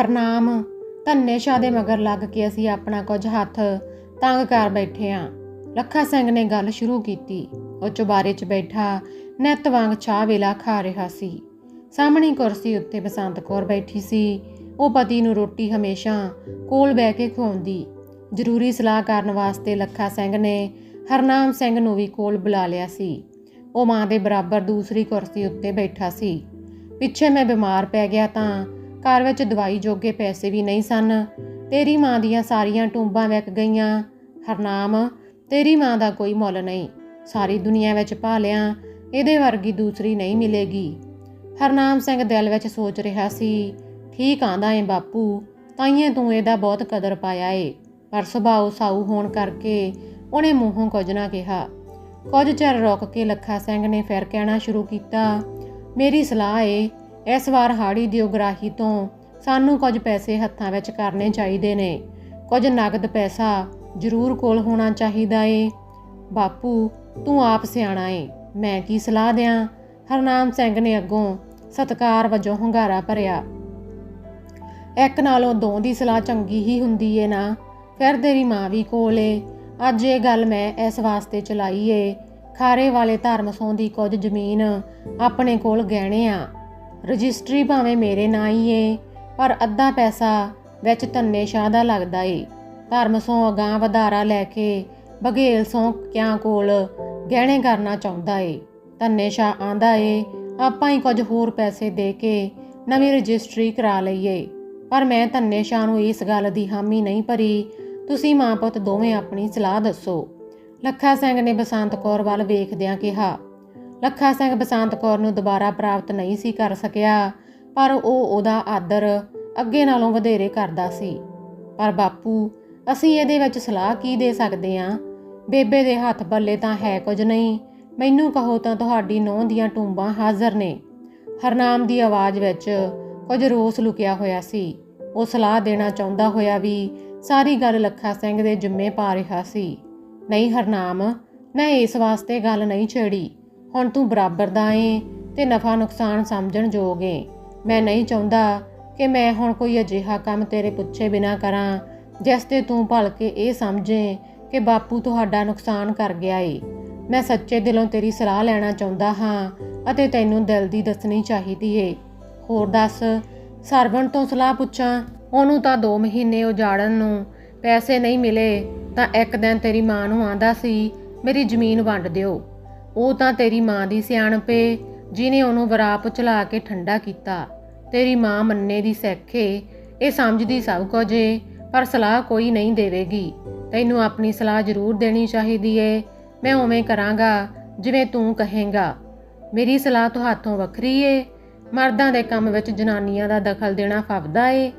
ਹਰਨਾਮ, ਧੰਨੇ ਸ਼ਾਹ ਦੇ ਮਗਰ ਲੱਗ ਕੇ ਅਸੀਂ ਆਪਣਾ ਕੁਝ ਹੱਥ ਤੰਗ ਕਰ ਬੈਠੇ ਆਂ। ਲੱਖਾ ਸਿੰਘ ਨੇ ਗੱਲ ਸ਼ੁਰੂ ਕੀਤੀ। ਉਹ ਚੁਬਾਰੇ 'ਚ ਬੈਠਾ, ਨਿੱਤ ਵਾਂਗ ਚਾਹ ਵੇਲਾ ਖਾ ਰਿਹਾ ਸੀ। ਸਾਹਮਣੀ ਕੁਰਸੀ ਉੱਤੇ ਬਸੰਤ ਕੌਰ ਬੈਠੀ ਸੀ। ਉਹ ਪਤੀ ਨੂੰ ਰੋਟੀ ਹਮੇਸ਼ਾ ਕੋਲ ਬਹਿ ਕੇ ਖਵਾਉਂਦੀ। ਜ਼ਰੂਰੀ ਸਲਾਹ ਕਰਨ ਵਾਸਤੇ ਲੱਖਾ ਸਿੰਘ ਨੇ ਹਰਨਾਮ ਸਿੰਘ ਨੂੰ ਵੀ ਕੋਲ ਬੁਲਾ ਲਿਆ ਸੀ। ਉਹ ਮਾਂ ਦੇ ਬਰਾਬਰ ਦੂਸਰੀ ਕੁਰਸੀ ਉੱਤੇ ਬੈਠਾ ਸੀ। ਪਿੱਛੇ ਮੈਂ ਬਿਮਾਰ ਪੈ ਗਿਆ ਤਾਂ ਘਰ ਵਿੱਚ ਦਵਾਈ ਜੋਗੇ ਪੈਸੇ ਵੀ ਨਹੀਂ ਸਨ। ਤੇਰੀ ਮਾਂ ਦੀਆਂ ਸਾਰੀਆਂ ਟੁੰਬਾਂ ਵਿਕ ਗਈਆਂ। ਹਰਨਾਮ, ਤੇਰੀ ਮਾਂ ਦਾ ਕੋਈ ਮੁੱਲ ਨਹੀਂ। ਸਾਰੀ ਦੁਨੀਆ ਵਿੱਚ ਭਾਲਿਆ, ਇਹਦੇ ਵਰਗੀ ਦੂਸਰੀ ਨਹੀਂ ਮਿਲੇਗੀ। ਹਰਨਾਮ ਸਿੰਘ ਦਿਲ ਵਿੱਚ ਸੋਚ ਰਿਹਾ ਸੀ, ਠੀਕ ਆਂਦਾ ਏ ਬਾਪੂ, ਤਾਈਏ ਤੂੰ ਇਹਦਾ ਬਹੁਤ ਕਦਰ ਪਾਇਆ ਏ। ਪਰ ਸੁਭਾਅ ਸਾਊ ਹੋਣ ਕਰਕੇ ਉਹਨੇ ਮੂੰਹੋਂ ਕੁਝ ਨਾ ਕਿਹਾ। ਕੁਝ ਚਿਰ ਰੁਕ ਕੇ ਲੱਖਾ ਸਿੰਘ ਨੇ ਫਿਰ ਕਹਿਣਾ ਸ਼ੁਰੂ ਕੀਤਾ, ਮੇਰੀ ਸਲਾਹ ਏ ਇਸ ਵਾਰ ਹਾੜੀ ਦੀ ਉਗਰਾਹੀ ਤੋਂ ਸਾਨੂੰ ਕੁਝ ਪੈਸੇ ਹੱਥਾਂ ਵਿੱਚ ਕਰਨੇ ਚਾਹੀਦੇ ਨੇ। ਕੁਝ ਨਗਦ ਪੈਸਾ ਜ਼ਰੂਰ ਕੋਲ ਹੋਣਾ ਚਾਹੀਦਾ ਏ। ਬਾਪੂ, ਤੂੰ ਆਪ ਸਿਆਣਾ ਏ। ਮੈਂ ਕੀ ਸਲਾਹ ਦਿਆਂ? ਹਰਨਾਮ ਸਿੰਘ ਨੇ ਅੱਗੋਂ ਸਤਕਾਰ ਵਜੋਂ ਹੁੰਗਾਰਾ ਭਰਿਆ। ਇੱਕ ਨਾਲੋਂ ਦੋ ਦੀ ਸਲਾਹ ਚੰਗੀ ਹੀ ਹੁੰਦੀ ਏ ਨਾ। ਫਿਰ ਤੇਰੀ ਮਾਂ ਵੀ ਕੋਲ ਏ। ਅੱਜ ਇਹ ਗੱਲ ਮੈਂ ਇਸ ਵਾਸਤੇ ਚਲਾਈ ਏ। ਖਾਰੇ ਵਾਲੇ ਧਰਮਸੋਂ ਦੀ ਕੁਝ ਜ਼ਮੀਨ ਆਪਣੇ ਕੋਲ ਗਹਿਣੇ ਆ। ਰਜਿਸਟਰੀ ਭਾਵੇਂ ਮੇਰੇ ਨਾਂ ਹੀ ਏ, ਪਰ ਅੱਧਾ ਪੈਸਾ ਵਿੱਚ ਧੰਨੇ ਸ਼ਾਹ ਦਾ ਲੱਗਦਾ ਏ। ਧਰਮ ਧਰਮਸੋਂ ਅਗਾਂ ਵਧਾਰਾ ਲੈ ਕੇ ਬਘੇਲ ਸੋਂ ਕਿਆਂ ਕੋਲ ਗਹਿਣੇ ਕਰਨਾ ਚਾਹੁੰਦਾ ਏ। ਧੰਨੇ ਸ਼ਾਹ ਆਂਦਾ ਏ, ਆਪਾਂ ਹੀ ਕੁਝ ਹੋਰ ਪੈਸੇ ਦੇ ਕੇ ਨਵੀਂ ਰਜਿਸਟਰੀ ਕਰਾ ਲਈਏ। ਪਰ ਮੈਂ ਧੰਨੇ ਸ਼ਾਹ ਨੂੰ ਇਸ ਗੱਲ ਦੀ ਹਾਮੀ ਨਹੀਂ ਭਰੀ। ਤੁਸੀਂ ਮਾਂ ਪੁੱਤ ਦੋਵੇਂ ਆਪਣੀ ਸਲਾਹ ਦੱਸੋ। ਲੱਖਾ ਸਿੰਘ ਨੇ ਬਸੰਤ ਕੌਰ ਵੱਲ ਵੇਖਦਿਆਂ ਕਿਹਾ ਲੱਖਾ ਸਿੰਘ ਬਸੰਤ ਕੌਰ ਨੂੰ ਦੁਬਾਰਾ ਪ੍ਰਾਪਤ ਨਹੀਂ ਸੀ ਕਰ ਸਕਿਆ, ਪਰ ਉਹ ਉਹਦਾ ਆਦਰ ਅੱਗੇ ਨਾਲੋਂ ਵਧੇਰੇ ਕਰਦਾ ਸੀ। ਪਰ ਬਾਪੂ, ਅਸੀਂ ਇਹਦੇ ਵਿੱਚ ਸਲਾਹ ਕੀ ਦੇ ਸਕਦੇ ਆਂ? ਬੇਬੇ ਦੇ ਹੱਥ ਬੱਲੇ ਤਾਂ ਹੈ ਕੁਝ ਨਹੀਂ, ਮੈਨੂੰ ਕਹੋ ਤਾਂ ਤੁਹਾਡੀ ਨੋਹ ਦੀਆਂ ਟੁੰਬਾਂ ਹਾਜ਼ਰ ਨੇ। ਹਰਨਾਮ ਦੀ ਆਵਾਜ਼ ਵਿੱਚ ਕੁਝ ਰੋਸ ਲੁਕਿਆ ਹੋਇਆ ਸੀ। ਉਹ ਸਲਾਹ ਦੇਣਾ ਚਾਹੁੰਦਾ ਹੋਇਆ ਵੀ ਸਾਰੀ ਗੱਲ ਲੱਖਾ ਸਿੰਘ ਦੇ ਜਿੰਮੇ ਪਾ ਰਿਹਾ ਸੀ। ਨਹੀਂ ਹਰਨਾਮ, ਮੈਂ ਇਸ ਵਾਸਤੇ ਗੱਲ ਨਹੀਂ ਛੇੜੀ। ਹੁਣ ਤੂੰ ਬਰਾਬਰ ਦਾ ਏ ਤੇ ਨਫਾ ਨੁਕਸਾਨ ਸਮਝਣ ਯੋਗ ਏ। ਮੈਂ ਨਹੀਂ ਚਾਹੁੰਦਾ ਕਿ ਮੈਂ ਹੁਣ ਕੋਈ ਅਜਿਹਾ ਕੰਮ ਤੇਰੇ ਪੁੱਛੇ ਬਿਨਾ ਕਰਾਂ, ਜਿਸ ਤੇ ਤੂੰ ਭਲਕੇ ਇਹ ਸਮਝੇ ਕਿ ਬਾਪੂ ਤੁਹਾਡਾ ਨੁਕਸਾਨ ਕਰ ਗਿਆ ਏ। ਮੈਂ ਸੱਚੇ ਦਿਲੋਂ ਤੇਰੀ ਸਲਾਹ ਲੈਣਾ ਚਾਹੁੰਦਾ ਹਾਂ ਅਤੇ ਤੈਨੂੰ ਦਿਲ ਦੀ ਦੱਸਣੀ ਚਾਹੀਦੀ ਏ। ਹੋਰ ਦੱਸ, ਸਰਵਣ ਤੋਂ ਸਲਾਹ ਪੁੱਛਾਂ, ਉਹਨੂੰ ਤਾਂ 2 ਮਹੀਨੇ ਉਜਾੜਨ ਨੂੰ ਪੈਸੇ ਨਹੀਂ ਮਿਲੇ ਤਾਂ ਇੱਕ ਦਿਨ ਤੇਰੀ ਮਾਂ ਨੂੰ ਆਂਦਾ ਸੀ, ਮੇਰੀ ਜ਼ਮੀਨ ਵੰਡ ਦਿਓ। ਉਹ ਤਾਂ ਤੇਰੀ ਮਾਂ ਦੀ ਸਿਆਣਪੇ ਏ ਜਿਨੇ ਉਹਨੂੰ ਵਰਾਪ ਚਲਾ ਕੇ ਠੰਡਾ ਕੀਤਾ। ਤੇਰੀ ਮਾਂ ਮੰਨੇ ਦੀ ਸੈਖੇ ਇਹ ਸਮਝਦੀ ਸਭ ਕੁਝ ਏ, ਪਰ ਸਲਾਹ ਕੋਈ ਨਹੀਂ ਦੇਵੇਗੀ। ਤੈਨੂੰ ਆਪਣੀ ਸਲਾਹ ਜ਼ਰੂਰ ਦੇਣੀ ਚਾਹੀਦੀ ਏ। ਮੈਂ ਉਵੇਂ ਕਰਾਂਗਾ, ਜਿਵੇਂ ਤੂੰ ਕਹੇਂਗਾ। ਮੇਰੀ ਸਲਾਹ ਤੁਹਾਥੋਂ ਵੱਖਰੀ ਏ। ਮਰਦਾਂ ਦੇ ਕੰਮ ਵਿੱਚ ਜਨਾਨੀਆਂ ਦਾ ਦਖਲ ਦੇਣਾ ਫਵਦਾ ਏ।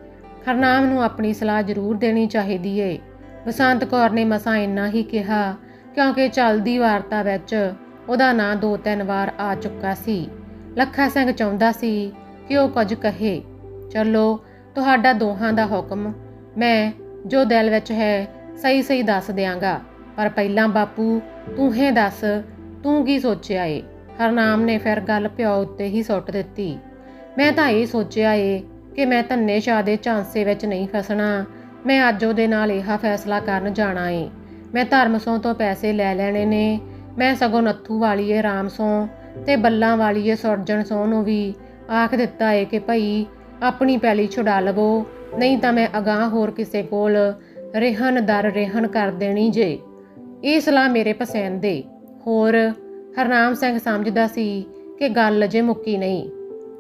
ਹਰਨਾਮ ਨੂੰ ਆਪਣੀ ਸਲਾਹ ਜ਼ਰੂਰ ਦੇਣੀ ਚਾਹੀਦੀ ਏ। ਬਸੰਤ ਕੌਰ ਨੇ ਮਸਾਂ ਇੰਨਾ ਹੀ ਕਿਹਾ, ਕਿਉਂਕਿ ਚੱਲਦੀ ਵਾਰਤਾ ਵਿੱਚ ਉਹਦਾ ਨਾਂ ਦੋ ਤਿੰਨ ਵਾਰ ਆ ਚੁੱਕਾ ਸੀ। ਲੱਖਾ ਸਿੰਘ ਚਾਹੁੰਦਾ ਸੀ ਕਿ ਉਹ ਕੁਝ ਕਹੇ। ਚਲੋ, ਤੁਹਾਡਾ ਦੋਹਾਂ ਦਾ ਹੁਕਮ। ਮੈਂ ਜੋ ਦਿਲ ਵਿੱਚ ਹੈ ਸਹੀ ਸਹੀ ਦੱਸ ਦਿਆਂਗਾ। ਪਰ ਪਹਿਲਾਂ ਬਾਪੂ, ਤੂੰ ਹੀ ਦੱਸ, ਤੂੰ ਕੀ ਸੋਚਿਆ ਏ? ਹਰਨਾਮ ਨੇ ਫਿਰ ਗੱਲ ਪਿਓ ਉੱਤੇ ਹੀ ਸੁੱਟ ਦਿੱਤੀ। ਮੈਂ ਤਾਂ ਇਹ ਸੋਚਿਆ ਏ ਕਿ ਮੈਂ ਧੰਨੇ ਸ਼ਾਹ ਦੇ ਝਾਂਸੇ ਵਿੱਚ ਨਹੀਂ ਫਸਣਾ। ਮੈਂ ਅੱਜ ਉਹਦੇ ਨਾਲ ਇਹ ਫੈਸਲਾ ਕਰਨ ਜਾਣਾ ਏ। ਮੈਂ ਧਰਮਸੋਂ ਤੋਂ ਪੈਸੇ ਲੈ ਲੈਣੇ ਨੇ। ਮੈਂ ਸਗੋਂ ਨੱਥੂ ਵਾਲੀਏ ਰਾਮਸੋਂ ਤੇ ਬੱਲਾਂ ਵਾਲੀਏ ਸੁਰਜਣ ਸੋਂ ਨੂੰ ਵੀ ਆਖ ਦਿੱਤਾ ਏ ਕਿ ਭਈ ਆਪਣੀ ਪੈਲੀ ਛੁਡਾ ਲਵੋ, ਨਹੀਂ ਤਾਂ ਮੈਂ ਅਗਾਹ ਹੋਰ ਕਿਸੇ ਕੋਲ ਰਹਿਣ ਦਰ ਰਹਿਣ ਕਰ ਦੇਣੀ ਜੇ। ਇਹ ਸਲਾਹ ਮੇਰੇ ਪਸੰਦ ਏ ਹੋਰ ਹਰਨਾਮ ਸਿੰਘ ਸਮਝਦਾ ਸੀ ਕਿ ਗੱਲ ਅਜੇ ਮੁੱਕੀ ਨਹੀਂ।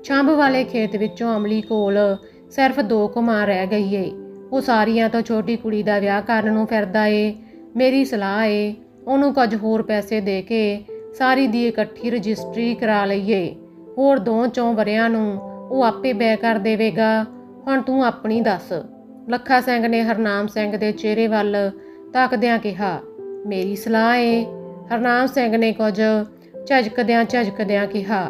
ਛੰਭ ਵਾਲੇ ਖੇਤ ਵਿੱਚੋਂ ਅਮਲੀ ਕੋਲ ਸਿਰਫ ਦੋ ਕੁਮਾਰ ਰਹਿ ਗਈ ਏ। ਉਹ ਸਾਰੀਆਂ ਤੋਂ ਛੋਟੀ ਕੁੜੀ ਦਾ ਵਿਆਹ ਕਰਨ ਨੂੰ ਫਿਰਦਾ ਏ। ਮੇਰੀ ਸਲਾਹ ਏ ਉਹਨੂੰ ਕੁਝ ਹੋਰ ਪੈਸੇ ਦੇ ਕੇ ਸਾਰੀ ਦੀ ਇਕੱਠੀ ਰਜਿਸਟਰੀ ਕਰਾ ਲਈਏ। ਹੋਰ ਦੋ ਚੋਂ ਵਰਿਆਂ ਨੂੰ ਉਹ ਆਪੇ ਬੈ ਕਰ ਦੇਵੇਗਾ। ਹੁਣ ਤੂੰ ਆਪਣੀ ਦੱਸ। ਲੱਖਾ ਸਿੰਘ ਨੇ ਹਰਨਾਮ ਸਿੰਘ ਦੇ ਚਿਹਰੇ ਵੱਲ ਤੱਕਦਿਆਂ ਕਿਹਾ, ਮੇਰੀ ਸਲਾਹ ਏ। ਹਰਨਾਮ ਸਿੰਘ ਨੇ ਕੁਝ ਝਜਕਦਿਆਂ ਝਜਕਦਿਆਂ ਕਿਹਾ,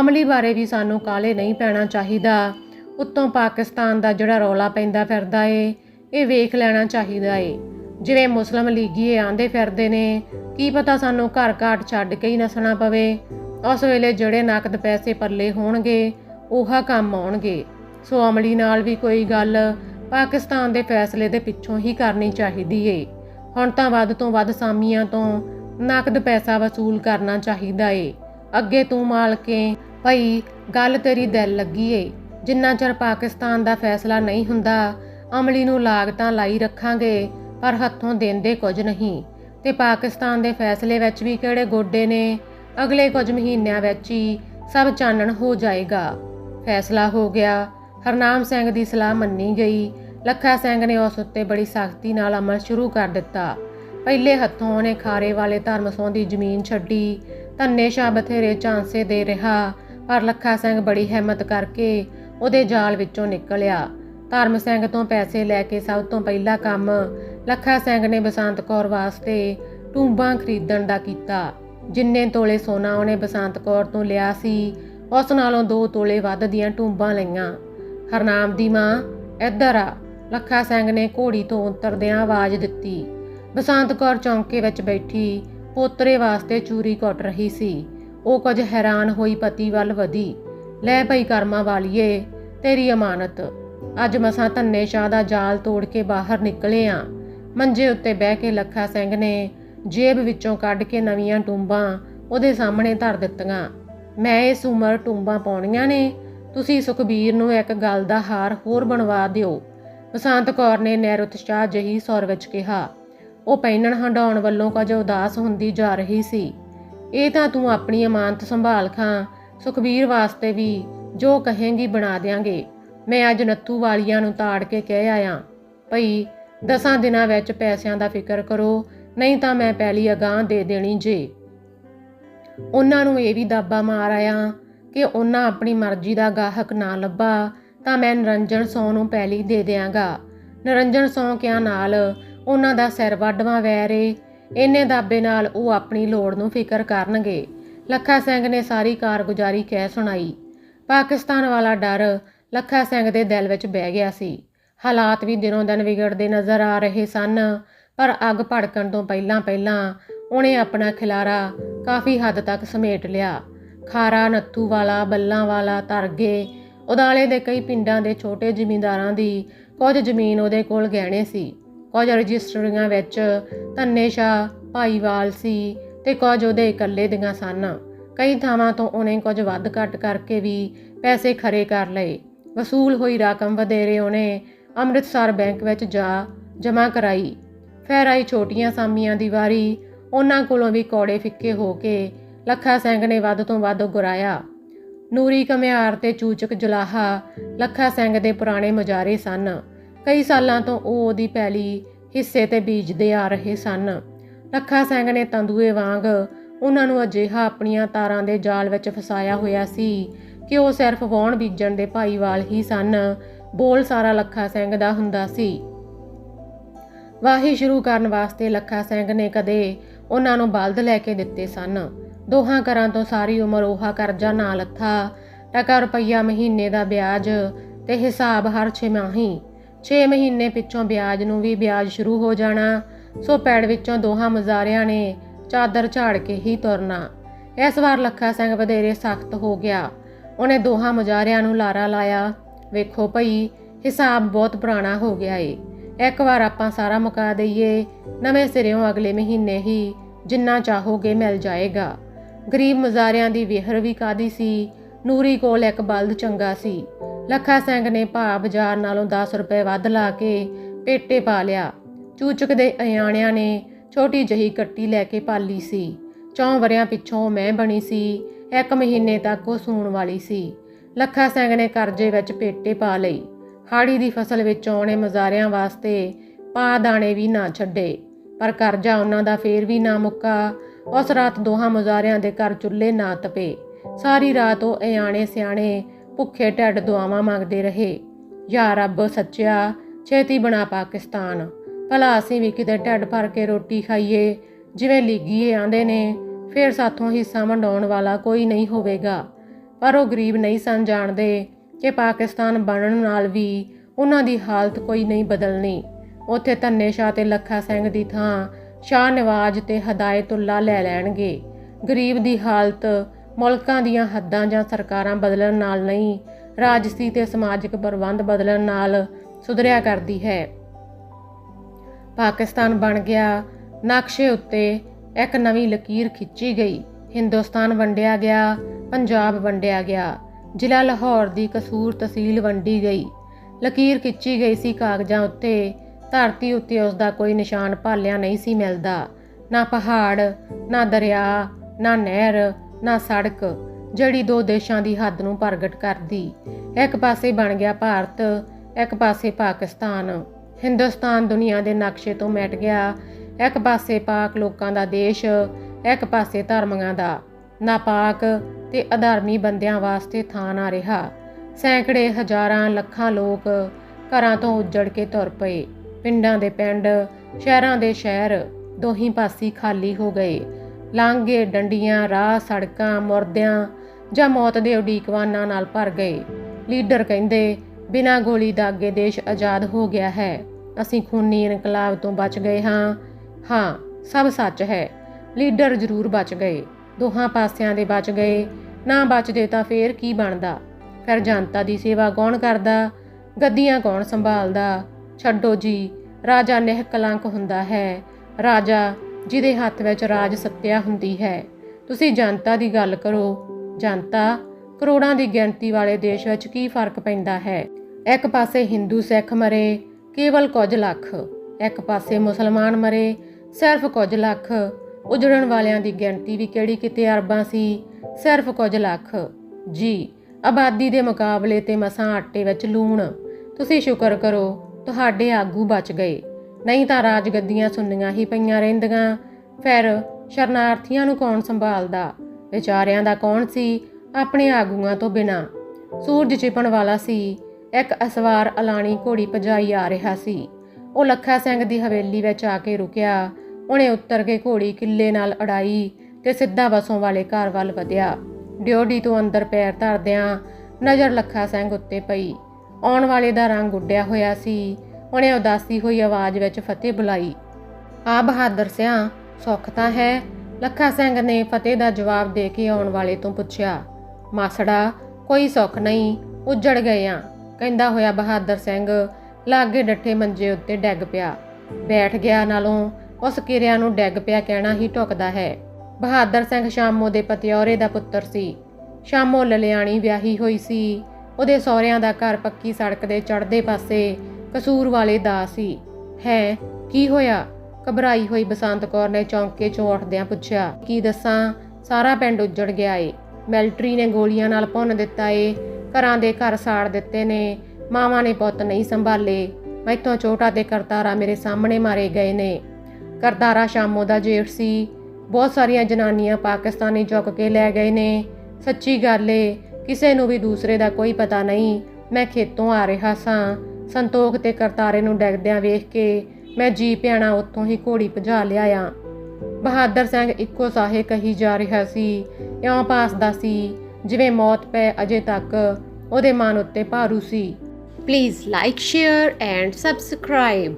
ਅਮਲੀ ਬਾਰੇ ਵੀ ਸਾਨੂੰ ਕਾਲੇ ਨਹੀਂ ਪੈਣਾ ਚਾਹੀਦਾ। ਉੱਤੋਂ ਪਾਕਿਸਤਾਨ ਦਾ ਜਿਹੜਾ ਰੌਲਾ ਪੈਂਦਾ ਫਿਰਦਾ ਏ, ਇਹ ਵੇਖ ਲੈਣਾ ਚਾਹੀਦਾ ਏ। ਜਿਵੇਂ ਮੁਸਲਮ ਲੀਗੀਏ ਆਂਦੇ ਫਿਰਦੇ ਨੇ, ਕੀ ਪਤਾ ਸਾਨੂੰ ਘਰ ਘਾਟ ਛੱਡ ਕੇ ਹੀ ਨਸਣਾ ਪਵੇ। ਉਸ ਵੇਲੇ ਜਿਹੜੇ ਨਕਦ ਪੈਸੇ ਪੱਲੇ ਹੋਣਗੇ, ਉਹਾ ਕੰਮ ਆਉਣਗੇ। ਸੋ ਅਮਲੀ ਨਾਲ ਵੀ ਕੋਈ ਗੱਲ ਪਾਕਿਸਤਾਨ ਦੇ ਫੈਸਲੇ ਦੇ ਪਿੱਛੋਂ ਹੀ ਕਰਨੀ ਚਾਹੀਦੀ ਏ। ਹੁਣ ਤਾਂ ਵੱਧ ਤੋਂ ਵੱਧ ਸਾਮੀਆਂ ਤੋਂ ਨਕਦ ਪੈਸਾ ਵਸੂਲ ਕਰਨਾ ਚਾਹੀਦਾ ਏ। ਅੱਗੇ ਤੂੰ ਮਾਲਕੇ, ਭਈ, ਗੱਲ ਤੇਰੀ ਦਿਲ ਲੱਗੀ ਏ। ਜਿੰਨਾ ਚਿਰ ਪਾਕਿਸਤਾਨ ਦਾ ਫੈਸਲਾ ਨਹੀਂ ਹੁੰਦਾ, ਅਮਲੀ ਨੂੰ ਲਾਗਤਾਂ ਲਾਈ ਰੱਖਾਂਗੇ ਪਰ ਹੱਥੋਂ ਦਿੰਦੇ ਕੁਝ ਨਹੀਂ। ਤੇ ਪਾਕਿਸਤਾਨ ਦੇ ਫੈਸਲੇ ਵਿੱਚ ਵੀ ਕਿਹੜੇ ਗੋਡੇ ਨੇ? ਅਗਲੇ ਕੁਝ ਮਹੀਨਿਆਂ ਵਿੱਚ ਹੀ ਸਭ ਚਾਨਣ ਹੋ ਜਾਏਗਾ। ਫੈਸਲਾ ਹੋ ਗਿਆ। ਹਰਨਾਮ ਸਿੰਘ ਦੀ ਸਲਾਹ ਮੰਨੀ ਗਈ। ਲੱਖਾ ਸਿੰਘ ਨੇ ਉਸ ਉੱਤੇ ਬੜੀ ਸਖਤੀ ਨਾਲ ਅਮਲ ਸ਼ੁਰੂ ਕਰ ਦਿੱਤਾ। ਪਹਿਲੇ ਹੱਥੋਂ ਉਹਨੇ ਖਾਰੇ ਵਾਲੇ ਧਰਮਸੋਂ ਦੀ ਜ਼ਮੀਨ ਛੱਡੀ। ਧੰਨੇ ਸ਼ਾਹ ਬਥੇਰੇ ਚਾਂਸੇ ਦੇ ਰਿਹਾ। ਪਰ ਲੱਖਾ ਸਿੰਘ ਬੜੀ ਹਿੰਮਤ ਕਰਕੇ ਉਹਦੇ ਜਾਲ ਵਿੱਚੋਂ ਨਿਕਲਿਆ। ਧਰਮ ਸਿੰਘ ਤੋਂ ਪੈਸੇ ਲੈ ਕੇ ਸਭ ਤੋਂ ਪਹਿਲਾ ਕੰਮ ਲੱਖਾ ਸਿੰਘ ਨੇ ਬਸੰਤ ਕੌਰ ਵਾਸਤੇ ਟੂੰਬਾਂ ਖਰੀਦਣ ਦਾ ਕੀਤਾ। ਜਿੰਨੇ ਤੋਲੇ ਸੋਨਾ ਉਹਨੇ ਬਸੰਤ ਕੌਰ ਤੋਂ ਲਿਆ ਸੀ, ਉਸ ਨਾਲੋਂ ਦੋ ਤੋਲੇ ਵੱਧ ਦੀਆਂ ਟੂੰਬਾਂ ਲਈਆਂ। ਹਰਨਾਮ ਦੀ ਮਾਂ, ਇੱਧਰ ਆ। ਲੱਖਾ ਸਿੰਘ ਨੇ ਘੋੜੀ ਤੋਂ ਉਤਰਦਿਆਂ ਆਵਾਜ਼ ਦਿੱਤੀ। ਬਸੰਤ ਕੌਰ ਚੌਂਕੇ ਵਿੱਚ ਬੈਠੀ, ਪੋਤਰੇ ਵਾਸਤੇ ਚੂਰੀ ਕੁੱਟ ਰਹੀ ਸੀ। ਉਹ ਕੁਝ ਹੈਰਾਨ ਹੋਈ ਪਤੀ ਵੱਲ ਵਧੀ। ਲੈ ਭਈ ਕਰਮਾਂ ਵਾਲੀਏ, ਤੇਰੀ ਅਮਾਨਤ। ਅੱਜ ਮਸਾਂ ਧੰਨੇ ਸ਼ਾਹ ਦਾ ਜਾਲ ਤੋੜ ਕੇ ਬਾਹਰ ਨਿਕਲੇ ਆ। ਮੰਜੇ ਉੱਤੇ ਬਹਿ ਕੇ ਲੱਖਾ ਸਿੰਘ ਨੇ ਜੇਬ ਵਿੱਚੋਂ ਕੱਢ ਕੇ ਨਵੀਆਂ ਟੁੰਬਾਂ ਉਹਦੇ ਸਾਹਮਣੇ ਧਰ ਦਿੱਤੀਆਂ। ਮੈਂ ਇਸ ਉਮਰ ਟੁੰਬਾਂ ਪਾਉਣੀਆਂ ਨੇ, ਤੁਸੀਂ ਸੁਖਬੀਰ ਨੂੰ ਇੱਕ ਗੱਲ ਦਾ ਹਾਰ ਹੋਰ ਬਣਵਾ ਦਿਓ। ਬਸੰਤ ਕੌਰ ਨੇ ਨੈਰੁਤਸ਼ਾਹ ਜਹੀ ਸੌਰ ਵਿੱਚ ਕਿਹਾ। ਉਹ ਪਹਿਨਣ ਹੰਡਾਉਣ ਵੱਲੋਂ ਕੁਝ ਉਦਾਸ ਹੁੰਦੀ ਜਾ ਰਹੀ ਸੀ। ਇਹ ਤਾਂ ਤੂੰ ਆਪਣੀ ਅਮਾਨਤ ਸੰਭਾਲ ਖਾਂ, ਸੁਖਬੀਰ ਵਾਸਤੇ ਵੀ, ਜੋ ਕਹੇਂਗੀ ਬਣਾ ਦਿਆਂਗੇ। ਮੈਂ ਅੱਜ ਨੱਥੂ ਵਾਲੀਆਂ ਨੂੰ ਤਾੜ ਕੇ ਕਹਿ ਆਇਆ, ਭਈ ਦਸਾਂ ਦਿਨਾਂ ਵਿੱਚ ਪੈਸਿਆਂ ਦਾ ਫਿਕਰ ਕਰੋ, ਨਹੀਂ ਤਾਂ ਮੈਂ ਪਹਿਲੀ ਅਗਾਹ ਦੇ ਦੇਣੀ ਜੇ। ਉਹਨਾਂ ਨੂੰ ਇਹ ਵੀ ਦਾਬਾ ਮਾਰ ਆਇਆ ਕਿ ਉਹਨਾਂ ਆਪਣੀ ਮਰਜ਼ੀ ਦਾ ਗਾਹਕ ਨਾ ਲੱਭਾ, ਤਾਂ ਮੈਂ ਨਰੰਜਨ ਸੌ ਨੂੰ ਪਹਿਲੀ ਦੇ ਦਿਆਂਗਾ। ਨਰੰਜਨ ਸੌ ਕਿਆਂ ਨਾਲ ਉਹਨਾਂ ਦਾ ਸਿਰ ਵੱਢਵਾ ਵੈਰੇ ਇੰਨੇ ਦਾਬੇ ਨਾਲ ਉਹ ਆਪਣੀ ਲੋੜ ਨੂੰ ਫਿਕਰ ਕਰਨਗੇ। ਲੱਖਾ ਸਿੰਘ ਨੇ ਸਾਰੀ ਕਾਰਗੁਜ਼ਾਰੀ ਕਹਿ ਸੁਣਾਈ। ਪਾਕਿਸਤਾਨ ਵਾਲਾ ਡਰ ਲੱਖਾ ਸਿੰਘ ਦੇ ਦਿਲ ਵਿੱਚ ਬਹਿ ਗਿਆ ਸੀ। ਹਾਲਾਤ ਵੀ ਦਿਨੋਂ ਦਿਨ ਵਿਗੜਦੇ ਨਜ਼ਰ ਆ ਰਹੇ ਸਨ, ਪਰ ਅੱਗ ਭੜਕਣ ਤੋਂ ਪਹਿਲਾਂ ਪਹਿਲਾਂ ਉਹਨੇ ਆਪਣਾ ਖਿਲਾਰਾ ਕਾਫੀ ਹੱਦ ਤੱਕ ਸਮੇਟ ਲਿਆ। ਖਾਰਾ, ਨੱਥੂ ਵਾਲਾ, ਬੱਲਾਂ ਵਾਲਾ ਤਰਗੇ ਉਦਾਲੇ ਦੇ ਕਈ ਪਿੰਡਾਂ ਦੇ ਛੋਟੇ ਜ਼ਿਮੀਂਦਾਰਾਂ ਦੀ ਕੁਝ ਜ਼ਮੀਨ ਉਹਦੇ ਕੋਲ ਗਹਿਣੇ ਸੀ। ਕੁਝ ਰਜਿਸਟਰੀਆਂ ਵਿੱਚ ਧੰਨੇਸ਼ਾਹ ਭਾਈਵਾਲ ਸੀ ਤੇ ਕੁਝ ਉਹਦੇ ਇਕੱਲੇ ਦੀਆਂ ਸਨ। ਕਈ ਥਾਵਾਂ ਤੋਂ ਉਹਨੇ ਕੁਝ ਵੱਧ ਘੱਟ ਕਰਕੇ ਵੀ ਪੈਸੇ ਖਰੇ ਕਰ ਲਏ। ਵਸੂਲ ਹੋਈ ਰਕਮ ਵਧੇਰੇ ਉਹਨੇ ਅੰਮ੍ਰਿਤਸਰ ਬੈਂਕ ਵਿੱਚ ਜਾ ਜਮ੍ਹਾਂ ਕਰਾਈ। ਫਿਰ ਆਈ ਛੋਟੀਆਂ ਸਾਮੀਆਂ ਦੀ ਵਾਰੀ, ਉਹਨਾਂ ਕੋਲੋਂ ਵੀ ਕੌੜੇ ਫਿੱਕੇ ਹੋ ਕੇ ਲੱਖਾ ਸਿੰਘ ਨੇ ਵੱਧ ਤੋਂ ਵੱਧ ਗੁਰਾਇਆ। ਨੂਰੀ ਕਮਿਆਰ ਤੇ ਚੂਚਕ ਜਲਾਹਾ ਲੱਖਾ ਸਿੰਘ ਦੇ ਪੁਰਾਣੇ ਮੁਜਾਰੇ ਸਨ। ਕਈ ਸਾਲਾਂ ਤੋਂ ਉਹ ਉਹਦੀ ਪੈਲੀ ਹਿੱਸੇ ਤੇ ਬੀਜਦੇ ਆ ਰਹੇ ਸਨ। ਲੱਖਾ ਸਿੰਘ ਨੇ ਤੰਦੂਏ ਵਾਂਗ ਉਹਨਾਂ ਨੂੰ ਅਜਿਹਾ ਆਪਣੀਆਂ ਤਾਰਾਂ ਦੇ ਜਾਲ ਵਿੱਚ ਫਸਾਇਆ ਹੋਇਆ ਸੀ ਕਿ ਉਹ ਸਿਰਫ ਵਾਉਣ ਬੀਜਣ ਦੇ ਭਾਈਵਾਲ ਹੀ ਸਨ। ਬੋਲ ਸਾਰਾ ਲੱਖਾ ਸਿੰਘ ਦਾ ਹੁੰਦਾ ਸੀ। ਵਾਹੀ ਸ਼ੁਰੂ ਕਰਨ ਵਾਸਤੇ ਲੱਖਾ ਸਿੰਘ ਨੇ ਕਦੇ ਉਹਨਾਂ ਨੂੰ ਬਲਦ ਲੈ ਕੇ ਦਿੱਤੇ ਸਨ। ਦੋਹਾਂ ਘਰਾਂ ਤੋਂ ਸਾਰੀ ਉਮਰ ਉਹਾ ਕਰਜ਼ਾ ਨਾ ਲੱਥਾ। ਟਕਾ ਰੁਪਈਆ ਮਹੀਨੇ ਦਾ ਵਿਆਜ ਤੇ ਹਿਸਾਬ ਹਰ ਛੇਮਾਹੀ 6 ਮਹੀਨੇ ਪਿੱਛੋਂ ਵਿਆਜ ਨੂੰ ਵੀ ਵਿਆਜ ਸ਼ੁਰੂ ਹੋ ਜਾਣਾ, ਸੋ ਪੈੜ ਵਿੱਚੋਂ ਦੋਹਾਂ ਮਜ਼ਾਰਿਆਂ ਨੇ ਚਾਦਰ ਝਾੜ ਕੇ ਹੀ ਤੁਰਨਾ। ਇਸ ਵਾਰ ਲੱਖਾ ਸਿੰਘ ਵਧੇਰੇ ਸਖਤ ਹੋ ਗਿਆ। ਉਹਨੇ ਦੋਹਾਂ ਮੁਜਾਰਿਆਂ ਨੂੰ ਲਾਰਾ ਲਾਇਆ। ਵੇਖੋ ਭਈ, ਹਿਸਾਬ ਬਹੁਤ ਪੁਰਾਣਾ ਹੋ ਗਿਆ ਏ। ਇੱਕ ਵਾਰ ਆਪਾਂ ਸਾਰਾ ਮੁਕਾ ਦਈਏ, ਨਵੇਂ ਸਿਰਿਓਂ ਅਗਲੇ ਮਹੀਨੇ ਹੀ ਜਿੰਨਾ ਚਾਹੋਗੇ ਮਿਲ ਜਾਏਗਾ। ਗਰੀਬ ਮਜ਼ਾਰਿਆਂ ਦੀ ਵਿਹਰ ਵੀ ਕਾਦੀ ਸੀ? ਨੂਰੀ ਕੋਲ ਇੱਕ ਬਲਦ ਚੰਗਾ ਸੀ। ਲੱਖਾ ਸਿੰਘ ਨੇ ਭਾਅ ਬਾਜ਼ਾਰ ਨਾਲੋਂ 10 ਰੁਪਏ ਵੱਧ ਲਾ ਕੇ ਪੇਟੇ ਪਾ ਲਿਆ। ਚੂਚਕ ਦੇ ਅਯਾਣਿਆਂ ਨੇ ਛੋਟੀ ਜਹੀ ਕੱਟੀ ਲੈ ਕੇ ਪਾਲੀ ਸੀ। ਚੌਂ ਵਰਿਆਂ ਪਿੱਛੋਂ ਮੈਂ ਬਣੀ ਸੀ। ਇੱਕ ਮਹੀਨੇ ਤੱਕ ਉਹ ਸੂਣ ਵਾਲੀ ਸੀ। ਲੱਖਾ ਸਿੰਘ ਨੇ ਕਰਜ਼ੇ ਵਿੱਚ ਪੇਟੇ ਪਾ ਲਈ ਹਾੜੀ ਦੀ ਫਸਲ ਵਿੱਚ ਆਉਣੇ ਮਜ਼ਾਰਿਆਂ ਵਾਸਤੇ ਪਾ ਦਾਣੇ ਵੀ ਨਾ ਛੱਡੇ। ਪਰ ਕਰਜ਼ਾ ਉਹਨਾਂ ਦਾ ਫੇਰ ਵੀ ਨਾ ਮੁੱਕਾ। ਉਸ ਰਾਤ ਦੋਹਾਂ ਮਜ਼ਾਰਿਆਂ ਦੇ ਘਰ ਚੁੱਲ੍ਹੇ ਨਾ ਤਪੇ। ਸਾਰੀ ਰਾਤ ਉਹ ਇਆਣੇ ਸਿਆਣੇ ਭੁੱਖੇ ਢੱਡ ਦੁਆਵਾਂ ਮੰਗਦੇ ਰਹੇ। ਯਾ ਰੱਬ ਸੱਚਿਆ, ਛੇਤੀ ਬਣਾ ਪਾਕਿਸਤਾਨ। ਭਲਾ ਅਸੀਂ ਵੀ ਕਿਤੇ ਢੱਡ ਭਰ ਕੇ ਰੋਟੀ ਖਾਈਏ। ਜਿਵੇਂ ਲੀਗੀਏ ਆਂਦੇ ਨੇ, ਫਿਰ ਸਾਥੋਂ ਹਿੱਸਾ ਵੰਡਾਉਣ ਵਾਲਾ ਕੋਈ ਨਹੀਂ ਹੋਵੇਗਾ। ਪਰ ਉਹ ਗਰੀਬ ਨਹੀਂ ਸਨ ਜਾਣਦੇ ਕਿ ਪਾਕਿਸਤਾਨ ਬਣਨ ਨਾਲ ਵੀ ਉਹਨਾਂ ਦੀ ਹਾਲਤ ਕੋਈ ਨਹੀਂ ਬਦਲਣੀ। ਉੱਥੇ ਧੰਨੇ ਸ਼ਾਹ ਤੇ ਲੱਖਾ ਸਿੰਘ ਦੀ ਥਾਂ ਸ਼ਾਹ ਨਵਾਜ ਤੇ ਹਦਾਇਤੁੱਲਾ ਲੈ ਲੈਣਗੇ। ਗਰੀਬ ਦੀ ਹਾਲਤ ਮੁਲਕਾਂ ਦੀਆਂ ਹੱਦਾਂ ਜਾਂ ਸਰਕਾਰਾਂ ਬਦਲਣ ਨਾਲ ਨਹੀਂ, ਰਾਜਸੀ ਤੇ ਸਮਾਜਿਕ ਪ੍ਰਬੰਧ ਬਦਲਣ ਨਾਲ ਸੁਧਰਿਆ ਕਰਦੀ ਹੈ। ਪਾਕਿਸਤਾਨ ਬਣ ਗਿਆ। ਨਕਸ਼ੇ ਉੱਤੇ ਇੱਕ ਨਵੀਂ ਲਕੀਰ ਖਿੱਚੀ ਗਈ। ਹਿੰਦੁਸਤਾਨ ਵੰਡਿਆ ਗਿਆ। ਪੰਜਾਬ ਵੰਡਿਆ ਗਿਆ। ਜ਼ਿਲ੍ਹਾ ਲਾਹੌਰ ਦੀ ਕਸੂਰ ਤਹਿਸੀਲ ਵੰਡੀ ਗਈ। ਲਕੀਰ ਖਿੱਚੀ ਗਈ ਸੀ ਕਾਗਜ਼ਾਂ ਉੱਤੇ। ਧਰਤੀ ਉੱਤੇ ਉਸ ਦਾ ਕੋਈ ਨਿਸ਼ਾਨ ਭਾਲਿਆ ਨਹੀਂ ਸੀ ਮਿਲਦਾ। ਨਾ ਪਹਾੜ, ਨਾ ਦਰਿਆ, ਨਾ ਨਹਿਰ, ਨਾ ਸੜਕ, ਜਿਹੜੀ ਦੋ ਦੇਸ਼ਾਂ ਦੀ ਹੱਦ ਨੂੰ ਪ੍ਰਗਟ ਕਰਦੀ। ਇੱਕ ਪਾਸੇ ਬਣ ਗਿਆ ਭਾਰਤ, ਇੱਕ ਪਾਸੇ ਪਾਕਿਸਤਾਨ। ਹਿੰਦੁਸਤਾਨ ਦੁਨੀਆ ਦੇ ਨਕਸ਼ੇ ਤੋਂ ਮਿਟ ਗਿਆ। ਇੱਕ ਪਾਸੇ ਪਾਕ ਲੋਕਾਂ ਦਾ ਦੇਸ਼, ਇੱਕ ਪਾਸੇ ਧਰਮਾਂ ਦਾ। ਨਾਪਾਕ ਤੇ ਅਧਰਮੀ ਬੰਦਿਆਂ ਵਾਸਤੇ ਥਾਂ ਨਾ ਰਿਹਾ। ਸੈਂਕੜੇ ਹਜ਼ਾਰਾਂ ਲੱਖਾਂ ਲੋਕ ਘਰਾਂ ਤੋਂ ਉੱਜੜ ਕੇ ਤੁਰ ਪਏ। ਪਿੰਡਾਂ ਦੇ ਪਿੰਡ, ਸ਼ਹਿਰਾਂ ਦੇ ਸ਼ਹਿਰ ਦੋਹੀਂ ਪਾਸੇ ਖਾਲੀ ਹੋ ਗਏ। ਲਾਂਘੇ, ਡੰਡੀਆਂ, ਰਾਹ, ਸੜਕਾਂ, ਮੁਰਦਿਆਂ ਜਾਂ ਮੌਤ ਦੇ ਉਡੀਕਵਾਨਾਂ ਨਾਲ ਭਰ ਗਏ। ਲੀਡਰ ਕਹਿੰਦੇ, ਬਿਨਾਂ ਗੋਲੀ ਦਾਗੇ ਦੇਸ਼ ਆਜ਼ਾਦ ਹੋ ਗਿਆ ਹੈ। ਅਸੀਂ ਖੂਨੀ ਇਨਕਲਾਬ ਤੋਂ ਬਚ ਗਏ ਹਾਂ। ਹਾਂ, ਸਭ ਸੱਚ ਹੈ। ਲੀਡਰ ਜ਼ਰੂਰ ਬਚ ਗਏ। ਦੋਹਾਂ ਪਾਸਿਆਂ ਦੇ ਬਚ ਗਏ। ਨਾ ਬਚਦੇ ਤਾਂ ਫੇਰ ਕੀ ਬਣਦਾ? ਫਿਰ ਜਨਤਾ ਦੀ ਸੇਵਾ ਕੌਣ ਕਰਦਾ? ਗੱਦੀਆਂ ਕੌਣ ਸੰਭਾਲਦਾ? ਛੱਡੋ ਜੀ, ਰਾਜਾ ਨਿਹਕਲੰਕ ਹੁੰਦਾ ਹੈ। ਰਾਜਾ ਜਿਹਦੇ ਹੱਥ ਵਿੱਚ ਰਾਜ ਸੱਤਿਆ ਹੁੰਦੀ ਹੈ। ਤੁਸੀਂ ਜਨਤਾ ਦੀ ਗੱਲ ਕਰੋ। ਜਨਤਾ, ਕਰੋੜਾਂ ਦੀ ਗਿਣਤੀ ਵਾਲੇ ਦੇਸ਼ ਵਿੱਚ ਕੀ ਫ਼ਰਕ ਪੈਂਦਾ ਹੈ? ਇੱਕ ਪਾਸੇ ਹਿੰਦੂ ਸਿੱਖ ਮਰੇ, ਕੇਵਲ ਕੁਝ ਲੱਖ। ਇੱਕ ਪਾਸੇ ਮੁਸਲਮਾਨ ਮਰੇ, ਸਿਰਫ ਕੁਝ ਲੱਖ। ਉਜੜਨ ਵਾਲਿਆਂ ਦੀ ਗਿਣਤੀ ਵੀ ਕਿਹੜੀ ਕਿਤੇ ਅਰਬਾਂ ਸੀ? ਸਿਰਫ ਕੁਝ ਲੱਖ। ਜੀ, ਆਬਾਦੀ ਦੇ ਮੁਕਾਬਲੇ ਤੇ ਮਸਾਂ ਆਟੇ ਵਿੱਚ ਲੂਣ। ਤੁਸੀਂ ਸ਼ੁਕਰ ਕਰੋ, ਤੁਹਾਡੇ ਆਗੂ ਬਚ ਗਏ। ਨਹੀਂ ਤਾਂ ਰਾਜ ਗੱਦੀਆਂ ਸੁੰਨੀਆਂ ਹੀ ਪਈਆਂ ਰਹਿੰਦੀਆਂ। ਫਿਰ ਸ਼ਰਨਾਰਥੀਆਂ ਨੂੰ ਕੌਣ ਸੰਭਾਲਦਾ? ਵਿਚਾਰਿਆਂ ਦਾ ਕੌਣ ਸੀ? ਆਪਣੇ ਆਗੂਆਂ ਤੋਂ ਬਿਨਾ। ਸੂਰਜ ਚਿਪਣ ਵਾਲਾ ਸੀ। ਇੱਕ ਅਸਵਾਰ ਅਲਾਣੀ ਘੋੜੀ ਭਜਾਈ ਆ ਰਿਹਾ ਸੀ। ਉਹ ਲੱਖਾ ਸਿੰਘ ਦੀ ਹਵੇਲੀ ਵਿੱਚ ਆ ਕੇ ਰੁਕਿਆ। ਉਹਨੇ ਉੱਤਰ ਕੇ ਘੋੜੀ ਕਿੱਲੇ ਨਾਲ ਅੜਾਈ ਤੇ ਸਿੱਧਾ ਵਸੋਂ ਵਾਲੇ ਘਰ ਵੱਲ ਵਧਿਆ। ਡਿਓਡੀ ਤੋਂ ਅੰਦਰ ਪੈਰ ਧਰਦਿਆਂ ਨਜ਼ਰ ਲੱਖਾ ਸਿੰਘ ਉੱਤੇ ਪਈ। ਆਉਣ ਵਾਲੇ ਦਾ ਰੰਗ ਉੱਡਿਆ ਹੋਇਆ ਸੀ। ਉਹਨੇ ਉਦਾਸੀ ਹੋਈ ਆਵਾਜ਼ ਵਿੱਚ ਫਤਿਹ ਬੁਲਾਈ। ਆ ਬਹਾਦਰ ਸਿਆ, ਸੁੱਖ ਤਾਂ ਹੈ? ਲੱਖਾ ਸਿੰਘ ਨੇ ਫਤਿਹ ਦਾ ਜਵਾਬ ਦੇ ਕੇ ਆਉਣ ਵਾਲੇ ਤੋਂ ਪੁੱਛਿਆ। ਮਾਸੜਾ, ਕੋਈ ਸੁੱਖ ਨਹੀਂ, ਉੱਜੜ ਗਏ ਆ, ਕਹਿੰਦਾ ਹੋਇਆ ਬਹਾਦਰ ਸਿੰਘ, ਲਾਗੇ ਡੱਠੇ ਮੰਜੇ ਉੱਤੇ ਡੈਗ ਪਿਆ। ਬੈਠ ਗਿਆ ਨਾਲੋਂ ਉਸ ਕਿਰਿਆ ਨੂੰ ਡੈਗ ਪਿਆ ਕਹਿਣਾ ਹੀ ਢੁਕਦਾ ਹੈ। ਬਹਾਦਰ ਸਿੰਘ ਸ਼ਾਮੋ ਦੇ ਪਤਿਔਰੇ ਦਾ ਪੁੱਤਰ ਸੀ। ਸ਼ਾਮੋ ਲਲਿਆਣੀ ਵਿਆਹੀ ਹੋਈ ਸੀ। ਉਹਦੇ ਸਹੁਰਿਆਂ ਦਾ ਘਰ ਪੱਕੀ ਸੜਕ ਦੇ ਚੜ੍ਹਦੇ ਪਾਸੇ ਕਸੂਰ ਵਾਲੇ ਦਾ ਸੀ। ਹੈ, ਕੀ ਹੋਇਆ? ਘਬਰਾਈ ਹੋਈ ਬਸੰਤ ਕੌਰ ਨੇ ਚੌਂਕੇ ਚੋਂ ਉੱਠਦਿਆਂ ਪੁੱਛਿਆ, ਕੀ ਦੱਸਾਂ? ਸਾਰਾ ਪਿੰਡ ਉੱਜੜ ਗਿਆ ਏ। ਮਿਲਟਰੀ ਨੇ ਗੋਲੀਆਂ ਨਾਲ ਭੁੰਨ ਦਿੱਤਾ ਏ। ਘਰਾਂ ਦੇ ਘਰ ਸਾੜ ਦਿੱਤੇ ਨੇ। ਮਾਵਾਂ ਨੇ ਪੁੱਤ ਨਹੀਂ ਸੰਭਾਲੇ। ਮੈਥੋਂ ਛੋਟਾ ਤੇ ਕਰਤਾਰਾ ਮੇਰੇ ਸਾਹਮਣੇ ਮਾਰੇ ਗਏ ਨੇ। ਕਰਤਾਰਾ ਸ਼ਾਮੋ ਦਾ ਜੇਠ ਸੀ। ਬਹੁਤ ਸਾਰੀਆਂ ਜਨਾਨੀਆਂ ਪਾਕਿਸਤਾਨੀ ਚੁੱਕ ਕੇ ਲੈ ਗਏ ਨੇ। ਸੱਚੀ ਗੱਲ ਏ, ਕਿਸੇ ਨੂੰ ਵੀ ਦੂਸਰੇ ਦਾ ਕੋਈ ਪਤਾ ਨਹੀਂ। ਮੈਂ ਖੇਤੋਂ ਆ ਰਿਹਾ ਸਾਂ। ਸੰਤੋਖ ਤੇ ਕਰਤਾਰੇ ਨੂੰ ਡੈਗਦਿਆਂ ਵੇਖ ਕੇ ਮੈਂ ਜੀ ਪਿਆਣਾ ਉੱਥੋਂ ਹੀ ਘੋੜੀ ਭਜਾ ਲਿਆਇਆ। ਬਹਾਦਰ ਸਿੰਘ ਇੱਕੋ ਸਾਹੇ ਕਹੀ ਜਾ ਰਿਹਾ ਸੀ, ਇਉਂ ਪਾਸਦਾ ਸੀ, ਜਿਵੇਂ ਮੌਤ ਪੈ ਅਜੇ ਤੱਕ ਉਹਦੇ ਮਨ ਉੱਤੇ ਭਾਰੂ ਸੀ। Please like share and subscribe